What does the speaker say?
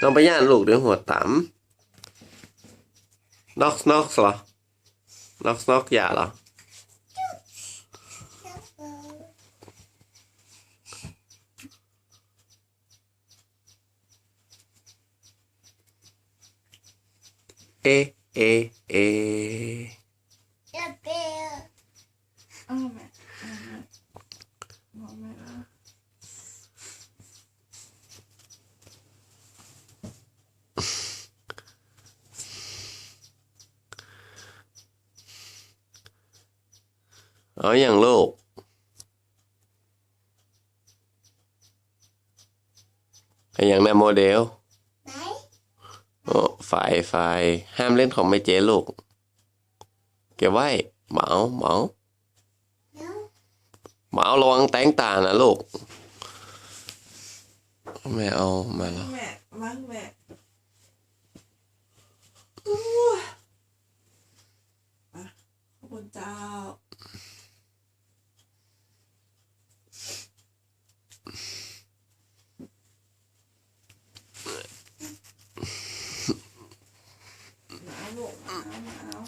ต้องไปย่านลูกเดี๋ยวหัวต่ำน็อกน็อกเหรอน็อกน็อกอย่าเหรอเอะเอะเอะอ้าวแม่อ้าวแม่บอกแม่นะ เอาอย่างลูกเอาอย่างในโมเดลโอ้ไฟไฟห้ามเล่นของไม่เจ๊ลูก เก็บไว้เหมาเหมาเหมาระวังแตงตานะลูกไม่เอามาแล้วแม่มั้งแม่ 嗯。嗯